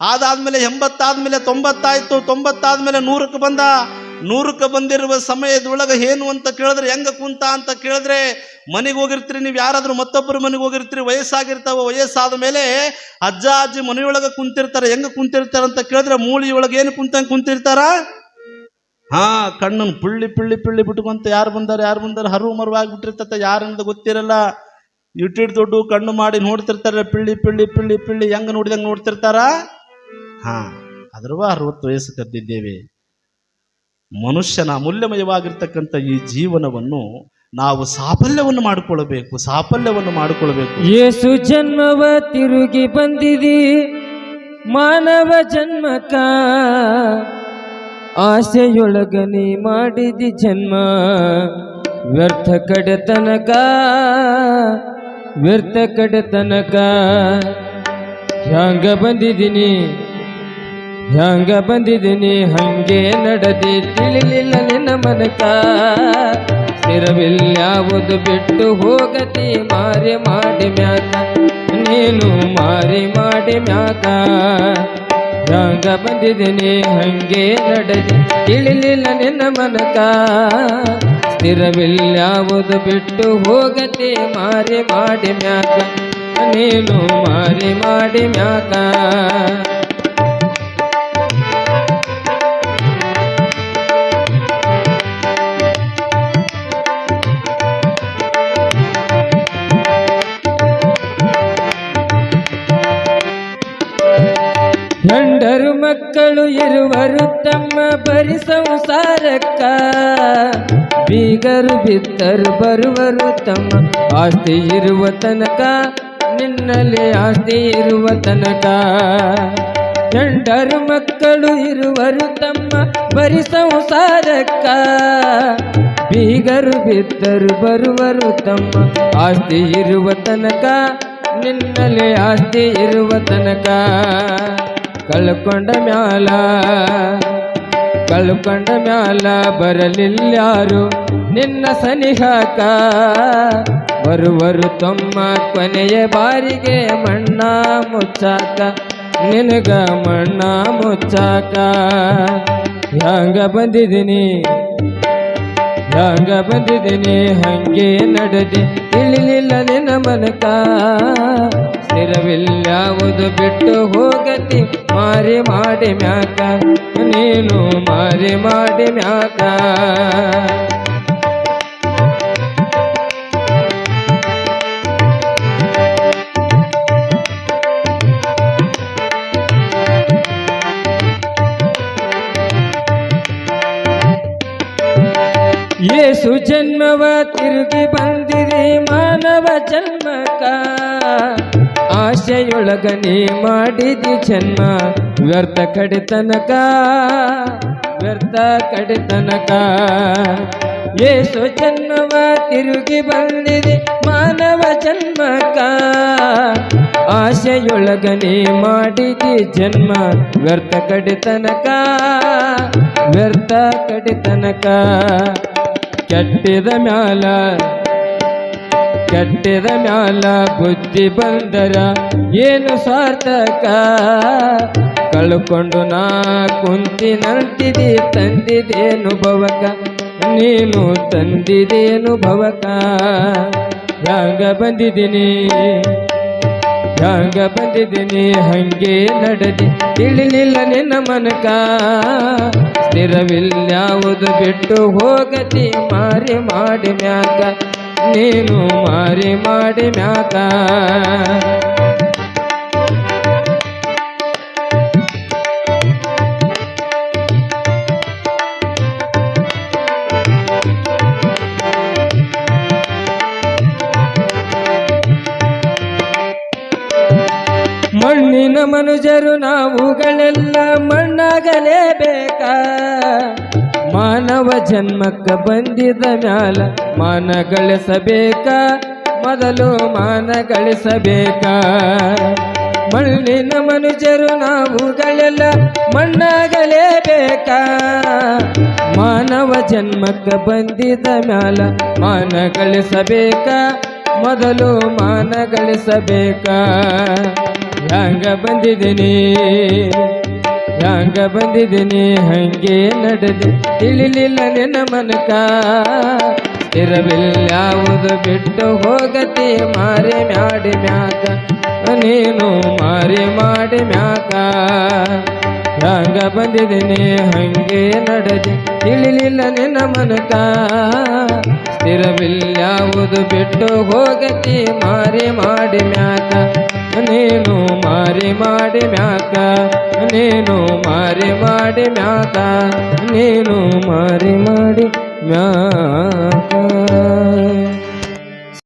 ಅದಾದ್ಮೇಲೆ ಎಂಬತ್ತಾದ್ಮೇಲೆ ತೊಂಬತ್ತಾಯ್ತು, ತೊಂಬತ್ತಾದ್ಮೇಲೆ ನೂರಕ್ಕೆ ಬಂದ. ನೂರಕ್ಕೆ ಬಂದಿರುವ ಸಮಯದೊಳಗೆ ಏನು ಅಂತ ಕೇಳಿದ್ರೆ, ಹೆಂಗ ಕುಂತ ಅಂತ ಕೇಳಿದ್ರೆ, ಮನೆಗೆ ಹೋಗಿರ್ತೀರಿ, ನೀವು ಯಾರಾದರೂ ಮತ್ತೊಬ್ಬರು ಮನೆಗೆ ಹೋಗಿರ್ತೀರಿ, ವಯಸ್ಸಾಗಿರ್ತಾವ, ವಯಸ್ಸಾದ ಮೇಲೆ ಅಜ್ಜ ಅಜ್ಜಿ ಮನೆಯೊಳಗೆ ಕುಂತಿರ್ತಾರೆ, ಹೆಂಗ ಕುಂತಿರ್ತಾರೆ ಅಂತ ಕೇಳಿದ್ರೆ, ಮೂಳಿಯೊಳಗೆ ಏನು ಕುಂತಂಗೆ ಕುಂತಿರ್ತಾರ? ಹಾ ಕಣ್ಣನ್ನು ಪುಳ್ಳಿ ಪಿಳ್ಳಿ ಪಿಳ್ಳಿ ಬಿಟ್ಕೊಂತ ಯಾರು ಬಂದಾರ ಯಾರು ಬಂದಾರ ಹರು ಮರು ಆಗ್ಬಿಟ್ಟಿರ್ತತೆ, ಯಾರನ್ನದು ಗೊತ್ತಿರಲ್ಲ. ಇಟ್ಟಿಟ್ಟು ದೊಡ್ಡ ಕಣ್ಣು ಮಾಡಿ ನೋಡ್ತಿರ್ತಾರೆ, ಪಿಳ್ಳಿ ಪಿಳ್ಳಿ ಪಿಳ್ಳಿ ಪಿಳ್ಳಿ, ಹೆಂಗೆ ನೋಡಿದಂಗೆ ನೋಡ್ತಿರ್ತಾರ? ಹಾ, ಅದ್ರವ ಅರವತ್ತು ವಯಸ್ಸು ಕದ್ದಿದ್ದೇವೆ. ಮನುಷ್ಯನ ಅಮೂಲ್ಯಮಯವಾಗಿರ್ತಕ್ಕಂಥ ಈ ಜೀವನವನ್ನು ನಾವು ಸಾಫಲ್ಯವನ್ನು ಮಾಡಿಕೊಳ್ಳಬೇಕು ಸಾಫಲ್ಯವನ್ನು ಮಾಡಿಕೊಳ್ಳಬೇಕು. ಯೇಸು ಜನ್ಮವ ತಿರುಗಿ ಬಂದಿದಿ, ಮಾನವ ಜನ್ಮಕ ಆಸೆಯೊಳಗನೆ ಮಾಡಿದಿ ಜನ್ಮ. ವ್ಯರ್ಥ ಕಡೆತನಕ ವ್ಯರ್ಥ ಕಡೆತನಕ, ಹ್ಯಾಂಗ ಬಂದಿದ್ದೀನಿ ಹ್ಯಾಂಗ ಬಂದಿದ್ದೀನಿ, ಹಂಗೆ ನಡೆದಿ, ತಿಳಿಲಿಲ್ಲ ನಿನ್ನ ಮನಕ. ಸ್ಥಿರವಿಲ್ಯಾವುದು ಬಿಟ್ಟು ಹೋಗತಿ, ಮಾರಿ ಮಾಡಿ ಮ್ಯಾಕ. ನೀನು ಮಾರಿ ಮಾಡಿ ಮ್ಯಾಕ. ಹ್ಯಾಂಗ ಬಂದಿದ್ದೀನಿ, ಹಂಗೆ ನಡೆದಿ, ತಿಳಿಲಿಲ್ಲ ನಿನ್ನ ಮನಕ. ಸ್ಥಿರವಿಲ್ಯಾವುದು ಬಿಟ್ಟು ಹೋಗತಿ, ಮಾರಿ ಮಾಡಿ ಮ್ಯಾಕ. ನೀನು ಮಾರಿ ಮಾಡಿ ಮ್ಯಾಕ. ಹೆಂಡರು ಮಕ್ಕಳು ಇರುವರು ತಮ್ಮ ಬರಿ ಸಂಸಾರಕ್ಕ. ಬೀಗರು ಬಿತ್ತರು ಬರುವರು ತಮ್ಮ ಆಸ್ತಿ ಇರುವ ತನಕ, ನಿನ್ನಲ್ಲಿ ಆಸ್ತಿ ಇರುವ ತನಕ. ಹೆಂಡರು ಮಕ್ಕಳು ಇರುವರು ತಮ್ಮ ಬರಿ ಸಂಸಾರಕ್ಕ. ಬೀಗರು ಬಿದ್ದರು ಬರುವರು ತಮ್ಮ ಆಸ್ತಿ ಇರುವ ತನಕ, ನಿನ್ನಲ್ಲಿ ಆಸ್ತಿ ಇರುವ ತನಕ. ಕಳ್ಕೊಂಡ ಮ್ಯಾಲ ಕಳ್ಕೊಂಡ ಮ್ಯಾಲ ಬರಲಿಲ್ಯಾರು? ನಿನ್ನ ಸನಿಹಾಕ ಬರುವರು ತಮ್ಮ ಕೊನೆಯ ಬಾರಿಗೆ ಮಣ್ಣ ಮುಚ್ಚಾಕ. ನಿನಗ ಮಣ್ಣ ಮುಚ್ಚಾಕ. ಹ್ಯಾಂಗ ಬಂದಿದ್ದೀನಿ? ಹ್ಯಾಂಗ ಬಂದಿದ್ದೀನಿ? ಹಂಗೆ ನಡೆದಿ ತಿಳಿಲಿಲ್ಲ ನಿನ್ನ ಮನಕ. ಸ್ಥಿರವಿಲ್ಯಾವುದು ಬಿಟ್ಟು ಹೋಗತಿ ಮಾರಿ ಮಾಡಿ ಮ್ಯಾಕ, ನೀನು ಮಾರಿ ಮಾಡಿ ಮ್ಯಾಕ. ಯೇಸು ಜನ್ಮವ, ತಿರುಗಿ ಬಂದಿರಿ ಮಾನವ ಜನ್ಮಕ ಆಶೆಯೊಳಗ ನೀ ಮಾಡಿದಿ ಜನ್ಮ, ವ್ಯರ್ಥ ಕಡೆತನಕ ವ್ಯರ್ಥ ಕಡೆತನಕ. ಏಸು ಜನ್ಮವ ತಿರುಗಿ ಬಂದಿದೆ ಮಾನವ ಜನ್ಮಕ. ಆಶೆಯೊಳಗ ನೀ ಮಾಡಿದಿ ಜನ್ಮ, ವ್ಯರ್ಥ ಕಡೆತನಕ ವ್ಯರ್ಥ ಕಡೆತನಕ. ಕೆಟ್ಟಿದ ಮ್ಯಾಲ ಕೆಟ್ಟಿದ ಮ್ಯಾಲ ಬುದ್ಧಿ ಬಂದರ ಏನು ಸಾರ್ಥಕ? ಕಳ್ಕೊಂಡು ನಾ ಕುಂತಿ ನಂಟಿದಿ, ತಂದಿದೇನು ಭವಕ? ನೀನು ತಂದಿದೇನು ಭವಕ? ಹ್ಯಾಂಗ ಬಂದಿದ್ದೀನಿ? ಹ್ಯಾಂಗ ಬಂದಿದ್ದೀನಿ? ಹಂಗೆ ನಡೆದಿ, ತಿಳಿಲಿಲ್ಲ ನಿನ್ನ ಮನಕ. ಸ್ಥಿರವಿಲ್ಯಾವುದು ಬಿಟ್ಟು ಹೋಗತಿ ಮಾರಿ ಮಾಡಿ ಮ್ಯಾಕ. ನೀನು ಮಾರಿ ಮಾಡಿ ಮ್ಯಾತ ಮಣ್ಣಿನ ಮನುಜರು ನಾವುಗಳೆಲ್ಲ ಮಣ್ಣಾಗಲೇಬೇಕ. ಮಾನವ ಜನ್ಮಕ್ಕ ಬಂದಿದ ಮ್ಯಾಲ ಮಾನ ಗಳಿಸಬೇಕ ಮೊದಲು ಮಾನ ಗಳಿಸಬೇಕ ಮಣ್ಣಿನ ಮನುಜರು ನಾವುಗಳೆಲ್ಲ ಮಣ್ಣಾಗಲೇಬೇಕ ಮಾನವ ಜನ್ಮಕ್ಕ ಬಂದಿದ ಮ್ಯಾಲ ಮಾನ ಗಳಿಸಬೇಕ ಮೊದಲು ಮಾನ ಗಳಿಸಬೇಕ ಹ್ಯಾಂಗ ಬಂದಿದ್ದೀನಿ. ಹ್ಯಾಂಗ ಬಂದಿದ್ದೀನಿ ಹಂಗೆ ನಡೆದೆ. ತಿಳಿಲಿಲ್ಲ ನಿನ್ನ ಮನಕ. ಯಾವುದು ಬಿಟ್ಟು ಹೋಗತಿ. ಮಾರಿ ಮಾಡಿ ಮ್ಯಾಕ. ನೀನು ಮಾರಿ ಮಾಡಿ ಮ್ಯಾಕ. ಹ್ಯಾಂಗ ಬಂದಿದ್ದೀನಿ ಹಂಗೆ ನಡೆದೆ. ತಿಳಿಲಿಲ್ಲ ನಿನ್ನ ಮನಕ. ಸ್ಥಿರವಿಲ್ಯಾವುದು ಬಿಟ್ಟು ಹೋಗತಿ ಮಾರಿ ಮಾಡಿ ಮ್ಯಾಕ ನೀನು ಮಾರಿ ಮಾಡಿ ಮ್ಯಾಕ ನೀನು ಮಾರಿ ಮಾಡಿ ಮ್ಯಾಕ ನೀನು ಮಾರಿ ಮಾಡಿ ಮ್ಯಾಕ